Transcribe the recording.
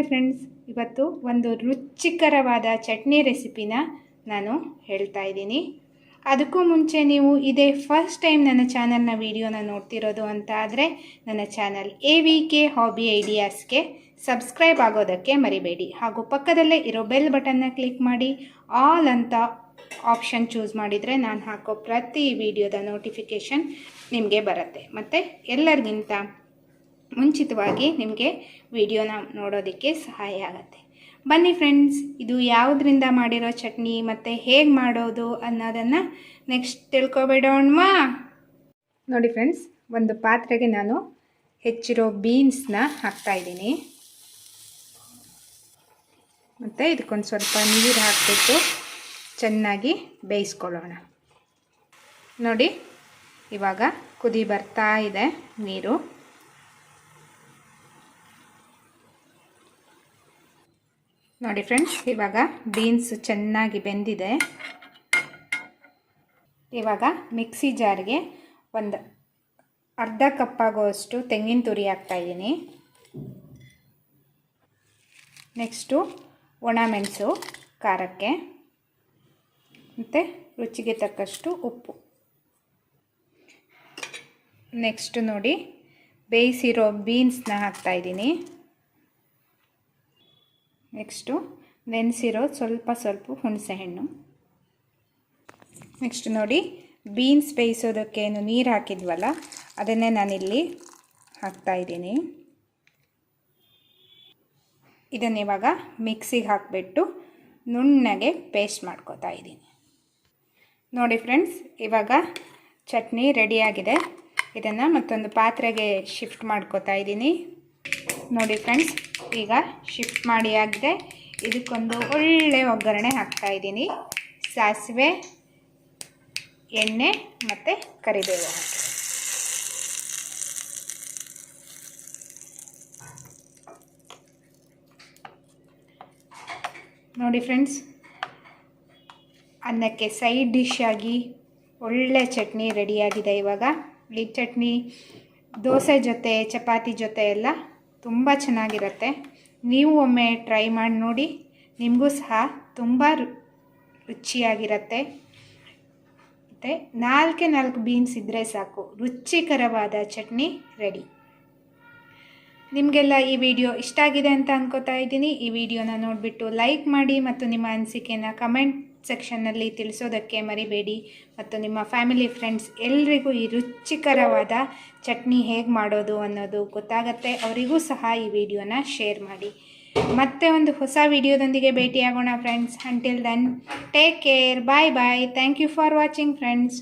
ನೋಡಿ ಫ್ರೆಂಡ್ಸ್, ಇವತ್ತು ಒಂದು ರುಚಿಕರವಾದ ಚಟ್ನಿ ರೆಸಿಪಿನ ನಾನು ಹೇಳ್ತಾ ಇದ್ದೀನಿ. ಅದಕ್ಕೂ ಮುಂಚೆ ನೀವು ಇದೇ ಫಸ್ಟ್ ಟೈಮ್ ನನ್ನ ಚಾನಲ್ನ ವೀಡಿಯೋನ ನೋಡ್ತಿರೋದು ಅಂತ ಆದರೆ ನನ್ನ channel A V K hobby ಐಡಿಯಾಸ್ಗೆ subscribe ಆಗೋದಕ್ಕೆ ಮರಿಬೇಡಿ. ಹಾಗೂ ಪಕ್ಕದಲ್ಲೇ ಇರೋ ಬೆಲ್ ಬಟನ್ನ ಕ್ಲಿಕ್ ಮಾಡಿ ಆಲ್ ಅಂತ ಆಪ್ಷನ್ ಚೂಸ್ ಮಾಡಿದರೆ ನಾನು ಹಾಕೋ ಪ್ರತಿ ವಿಡಿಯೋದ ನೋಟಿಫಿಕೇಷನ್ ನಿಮಗೆ ಬರುತ್ತೆ. ಮತ್ತು ಎಲ್ಲರಿಗಿಂತ ಮುಂಚಿತವಾಗಿ ನಿಮಗೆ ವಿಡಿಯೋನ ನೋಡೋದಕ್ಕೆ ಸಹಾಯ ಆಗುತ್ತೆ. ಬನ್ನಿ ಫ್ರೆಂಡ್ಸ್, ಇದು ಯಾವುದರಿಂದ ಮಾಡಿರೋ ಚಟ್ನಿ ಮತ್ತು ಹೇಗೆ ಮಾಡೋದು ಅನ್ನೋದನ್ನು ನೆಕ್ಸ್ಟ್ ತಿಳ್ಕೊಬೇಡೋಣ್ವಾ? ನೋಡಿ ಫ್ರೆಂಡ್ಸ್, ಒಂದು ಪಾತ್ರೆಗೆ ನಾನು ಹೆಚ್ಚಿರೋ ಬೀನ್ಸ್ನ ಹಾಕ್ತಾಯಿದ್ದೀನಿ ಮತ್ತು ಇದಕ್ಕೊಂದು ಸ್ವಲ್ಪ ನೀರು ಹಾಕಿಬಿಟ್ಟು ಚೆನ್ನಾಗಿ ಬೇಯಿಸ್ಕೊಳ್ಳೋಣ. ನೋಡಿ, ಇವಾಗ ಕುದಿ ಬರ್ತಾ ಇದೆ ನೀರು. ನೋಡಿ ಫ್ರೆಂಡ್ಸ್, ಇವಾಗ ಬೀನ್ಸ್ ಚೆನ್ನಾಗಿ ಬೆಂದಿದೆ. ಇವಾಗ ಮಿಕ್ಸಿ ಜಾರ್ಗೆ ಒಂದು ಅರ್ಧ ಕಪ್ಪಾಗೋಷ್ಟು ತೆಂಗಿನ ತುರಿ ಹಾಕ್ತಾಯಿದ್ದೀನಿ ನೆಕ್ಸ್ಟು ಒಣಮೆಣಸು ಖಾರಕ್ಕೆ, ಮತ್ತು ರುಚಿಗೆ ತಕ್ಕಷ್ಟು ಉಪ್ಪು. ನೆಕ್ಸ್ಟು ನೋಡಿ ಬೇಯಿಸಿರೋ ಬೀನ್ಸ್ನ ಹಾಕ್ತಾಯಿದ್ದೀನಿ ನೆಕ್ಸ್ಟು ನೆನೆಸಿರೋ ಸ್ವಲ್ಪ ಸ್ವಲ್ಪ ಹುಣಸೆಹಣ್ಣು. ನೆಕ್ಸ್ಟ್ ನೋಡಿ, ಬೀನ್ಸ್ ಬೇಯಿಸೋದಕ್ಕೇನು ನೀರು ಹಾಕಿದ್ವಲ್ಲ, ಅದನ್ನೇ ನಾನಿಲ್ಲಿ ಹಾಕ್ತಾಯಿದ್ದೀನಿ ಇದನ್ನು ಇವಾಗ ಮಿಕ್ಸಿಗೆ ಹಾಕಿಬಿಟ್ಟು ನುಣ್ಣಗೆ ಪೇಸ್ಟ್ ಮಾಡ್ಕೋತಾ ಇದ್ದೀನಿ. ನೋಡಿ ಫ್ರೆಂಡ್ಸ್, ಇವಾಗ ಚಟ್ನಿ ರೆಡಿಯಾಗಿದೆ ಇದನ್ನು ಮತ್ತೊಂದು ಪಾತ್ರೆಗೆ ಶಿಫ್ಟ್ ಮಾಡ್ಕೋತಾ ಇದ್ದೀನಿ. ನೋಡಿ ಫ್ರೆಂಡ್ಸ್, ಈಗ ಶಿಫ್ಟ್ ಮಾಡಿ ಆಗಿದೆ. ಇದಕ್ಕೊಂದು ಒಳ್ಳೆ ಒಗ್ಗರಣೆ ಹಾಕ್ತಾ ಇದ್ದೀನಿ. ಸಾಸಿವೆ, ಎಣ್ಣೆ ಮತ್ತು ಕರಿಬೇವು ನೋಡಿ ಫ್ರೆಂಡ್ಸ್, ಅನ್ನಕ್ಕೆ ಸೈಡ್ ಡಿಶ್ ಆಗಿ ಒಳ್ಳೆ ಚಟ್ನಿ ರೆಡಿಯಾಗಿದೆ ಇವಾಗ. ಈ ಚಟ್ನಿ, ದೋಸೆ ಜೊತೆ, ಚಪಾತಿ ಜೊತೆ ಎಲ್ಲ ತುಂಬ ಚೆನ್ನಾಗಿರುತ್ತೆ. ನೀವು ಒಮ್ಮೆ ಟ್ರೈ ಮಾಡಿ ನೋಡಿ. ನಿಮಗೂ ಸಹ ತುಂಬ ರುಚಿಯಾಗಿರುತ್ತೆ. ಮತ್ತು ನಾಲ್ಕೆ ನಾಲ್ಕು ಬೀನ್ಸ್ ಇದ್ದರೆ ಸಾಕು. ರುಚಿಕರವಾದ ಚಟ್ನಿ ರೆಡಿ. ನಿಮಗೆಲ್ಲ ಈ ವಿಡಿಯೋ ಇಷ್ಟ ಆಗಿದೆ ಅಂತ ಅನ್ಕೋತಾ ಇದ್ದೀನಿ. ಈ ವಿಡಿಯೋನ ನೋಡಿಬಿಟ್ಟು ಲೈಕ್ ಮಾಡಿ ಮತ್ತು ನಿಮ್ಮ ಅನಿಸಿಕೆನ ಕಮೆಂಟ್ ಸೆಕ್ಷನ್ನಲ್ಲಿ ತಿಳಿಸೋದಕ್ಕೆ ಮರಿಬೇಡಿ. ಮತ್ತು ನಿಮ್ಮ ಫ್ಯಾಮಿಲಿ ಫ್ರೆಂಡ್ಸ್ ಎಲ್ರಿಗೂ ಈ ರುಚಿಕರವಾದ ಚಟ್ನಿ ಹೇಗೆ ಮಾಡೋದು ಅನ್ನೋದು ಗೊತ್ತಾಗತ್ತೆ. ಅವರಿಗೂ ಸಹ ಈ ವಿಡಿಯೋನ ಶೇರ್ ಮಾಡಿ. ಮತ್ತೆ ಒಂದು ಹೊಸ ವಿಡಿಯೋದೊಂದಿಗೆ ಭೇಟಿಯಾಗೋಣ friends until then take care bye bye thank you for watching friends